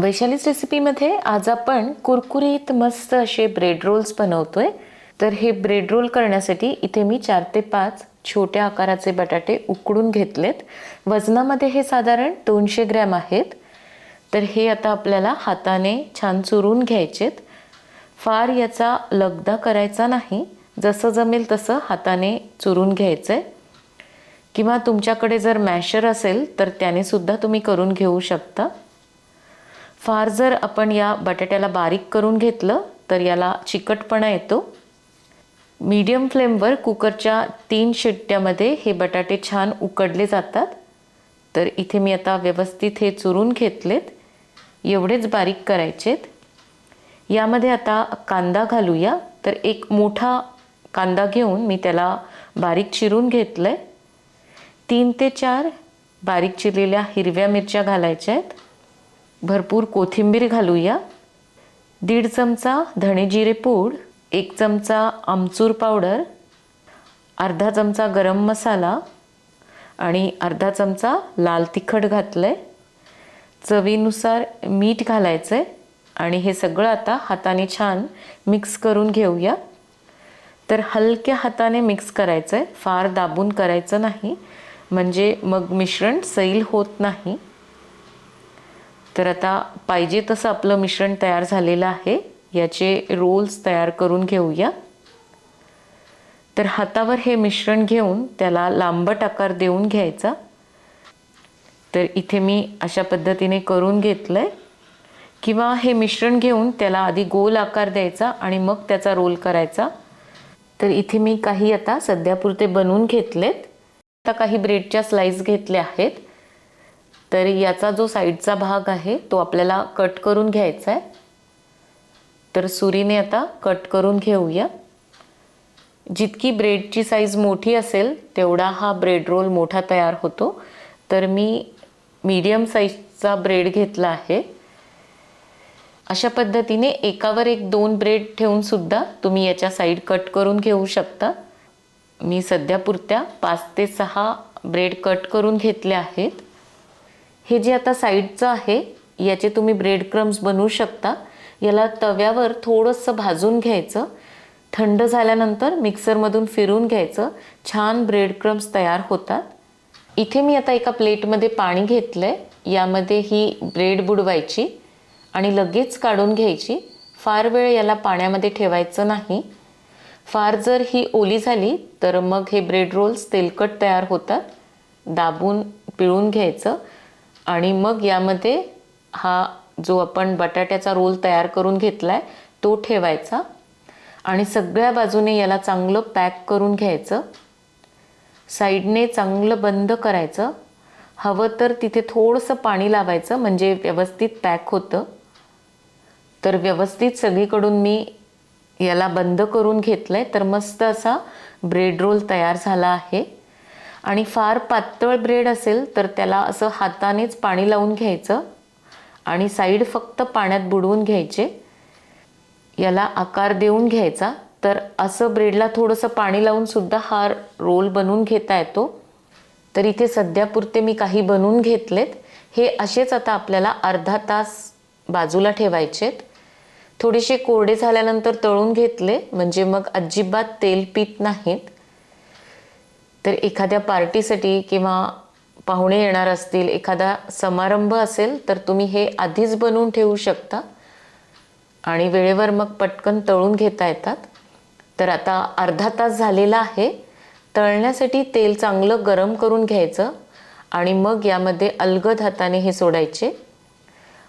वैशालीच रेसिपीमध्ये आज आपण कुरकुरीत मस्त असे ब्रेड रोल्स बनवतोय. तर हे ब्रेड रोल करण्यासाठी इथे मी चार ते पाच छोट्या आकाराचे बटाटे उकडून घेतलेत. वजनामध्ये हे साधारण दोनशे ग्रॅम आहेत. तर हे आता आपल्याला हाताने छान चुरून घ्यायचेत. फार याचा लगदा करायचा नाही. जसं जमेल तसं हाताने चुरून घ्यायचं आहे किंवा तुमच्याकडे जर मॅशर असेल तर त्याने सुद्धा तुम्ही करून घेऊ शकता. फार जर आपण या बटाट्याला बारीक करून घेतलं तर याला चिकटपणा येतो. मीडियम फ्लेमवर कुकरच्या तीन शिट्ट्यामध्ये हे बटाटे छान उकडले जातात. तर इथे मी आता व्यवस्थित हे चुरून घेतलेत. एवढेच बारीक करायचेत. यामध्ये आता कांदा घालूया. तर एक मोठा कांदा घेऊन मी त्याला बारीक चिरून घेतलं आहे तीन ते चार बारीक चिरलेल्या हिरव्या मिरच्या घालायच्या आहेत. भरपूर कोथिंबीर घालूया. दीड चमचा धणे जिरे पूड एक चमचा आमचूर पावडर अर्धा चमचा गरम मसाला आणि अर्धा चमचा लाल तिखट घातलं आहे चवीनुसार मीठ घालायचं आहे आणि हे सगळं आता हाताने छान मिक्स करून घेऊया. तर हलक्या हाताने मिक्स करायचं आहे फार दाबून करायचं नाही. म्हणजे मग मिश्रण सैल होत नाही. तर आता पाहिजे तसं आपलं मिश्रण तयार झालेलं आहे. याचे रोल्स तयार करून घेऊया. तर हातावर हे मिश्रण घेऊन त्याला लांबट आकार देऊन घ्यायचा. तर इथे मी अशा पद्धतीने करून घेतलं आहे किंवा हे मिश्रण घेऊन त्याला आधी गोल आकार द्यायचा आणि मग त्याचा रोल करायचा. तर इथे मी काही आता सध्यापुरते बनवून घेतलेत. आता काही ब्रेडच्या स्लाईस घेतल्या आहेत. तर याचा जो साईडचा भाग आहे तो आपल्याला कट करून घ्यायचा आहे. तर सुरीने आता कट करून घेऊया. जितकी ब्रेडची साईज मोठी असेल तेवढा हा ब्रेड रोल मोठा तयार होतो. तर मी मीडियम साईजचा ब्रेड घेतला आहे. अशा पद्धतीने एकावर एक दोन ब्रेड ठेवूनसुद्धा तुम्ही याच्या साईड कट करून घेऊ शकता. मी सध्यापुरत्या पाच ते सहा ब्रेड कट करून घेतले आहेत. हे जे आता साईडचं आहे याचे तुम्ही ब्रेड क्रम्स बनवू शकता. याला तव्यावर थोडंसं भाजून घ्यायचं. थंड झाल्यानंतर मिक्सरमधून फिरून घ्यायचं. छान ब्रेड क्रम्स तयार होतात. इथे मी आता एका प्लेटमध्ये पाणी घेतलं आहे यामध्ये ही ब्रेड बुडवायची आणि लगेच काढून घ्यायची. फार वेळ याला पाण्यामध्ये ठेवायचं नाही. फार जर ही ओली झाली तर मग हे ब्रेड रोल्स तेलकट तयार होतात. दाबून पिळून घ्यायचं. आणि मग यामध्ये हा जो आपण बटाट्याचा रोल तयार करून घेतला आहे तो ठेवायचा. आणि सगळ्या बाजूने याला चांगलं पॅक करून घ्यायचं. साईडने चांगलं बंद करायचं. हवं तर तिथे थोडंसं पाणी लावायचं म्हणजे व्यवस्थित पॅक होतं. तर व्यवस्थित सगळीकडून मी याला बंद करून घेतलं आहे तर मस्त असा ब्रेड रोल तयार झाला आहे. आणि फार पातळ ब्रेड असेल तर त्याला असं हातानेच पाणी लावून घ्यायचं आणि साईड फक्त पाण्यात बुडवून घ्यायचे. याला आकार देऊन घ्यायचा. तर असं ब्रेडला थोडंसं पाणी लावून सुद्धा हा रोल बनवून घेता येतो. तर इथे सध्यापुरते मी काही बनवून घेतलेत. हे असेच आता आपल्याला अर्धा तास बाजूला ठेवायचेत. थोडेसे कोरडे झाल्यानंतर तळून घेतले. म्हणजे मग अजिबात तेल पित नाहीत. तर एखाद्या पार्टीसाठी किंवा पाहुणे येणार असतील एखादा समारंभ असेल तर तुम्ही हे आधीच बनवून ठेवू शकता. आणि वेळेवर मग पटकन तळून घेता येतात. तर आता अर्धा तास झालेला आहे. तळण्यासाठी तेल चांगलं गरम करून घ्यायचं आणि मग यामध्ये अलगद हाताने हे सोडायचे.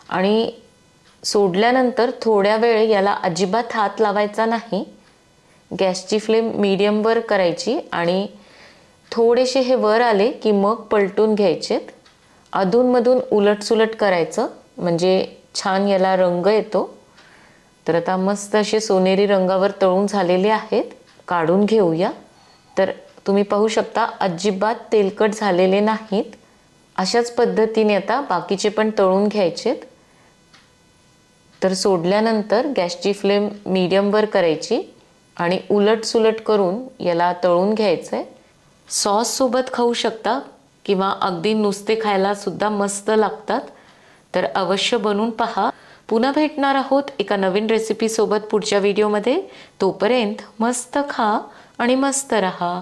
आणि सोडल्यानंतर थोड्या वेळ याला अजिबात हात लावायचा नाही. गॅसची फ्लेम मीडियमवर करायची आणि थोडेसे हे वर आले की मग पलटून घ्यायचेत अधूनमधून उलटसुलट करायचं. म्हणजे छान याला रंग येतो. तर आता मस्त असे सोनेरी रंगावर तळून झालेले आहेत. काढून घेऊया. तर तुम्ही पाहू शकता अजिबात तेलकट झालेले नाहीत. अशाच पद्धतीने आता बाकीचे पण तळून घ्यायचेत. तर सोडल्यानंतर गॅसची फ्लेम मिडियमवर करायची आणि उलट सुलट करून याला तळून घ्यायचं आहे सॉससोबत खाऊ शकता किंवा अगदी नुसते खायला सुद्धा मस्त लागतात. तर अवश्य बनवून पहा. पुन्हा भेटणार आहोत एका नवीन रेसिपीसोबत पुढच्या व्हिडिओमध्ये तोपर्यंत मस्त खा आणि मस्त रहा.